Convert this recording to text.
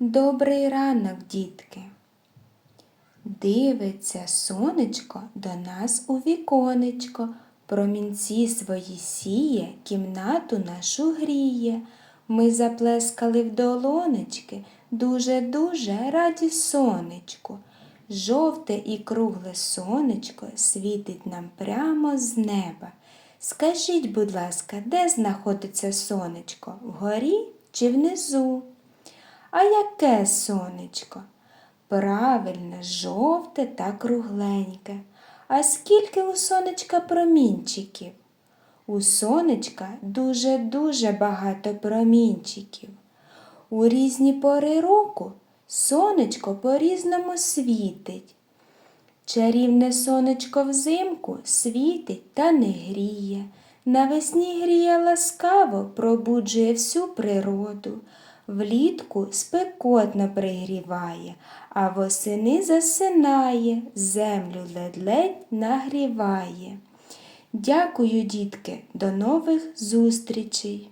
Добрий ранок, дітки. Дивиться сонечко до нас у віконечко, промінці свої сіє, кімнату нашу гріє. Ми заплескали в долонечки, дуже-дуже раді сонечку. Жовте і кругле сонечко світить нам прямо з неба. Скажіть, будь ласка, де знаходиться сонечко? Вгорі чи внизу? А яке сонечко? Правильно, жовте та кругленьке. А скільки у сонечка промінчиків? У сонечка дуже-дуже багато промінчиків. У різні пори року сонечко по-різному світить. Чарівне сонечко взимку світить та не гріє. Навесні гріє ласкаво, пробуджує всю природу. Влітку спекотно пригріває, а восени засинає, землю ледь-ледь нагріває. Дякую, дітки, до нових зустрічей!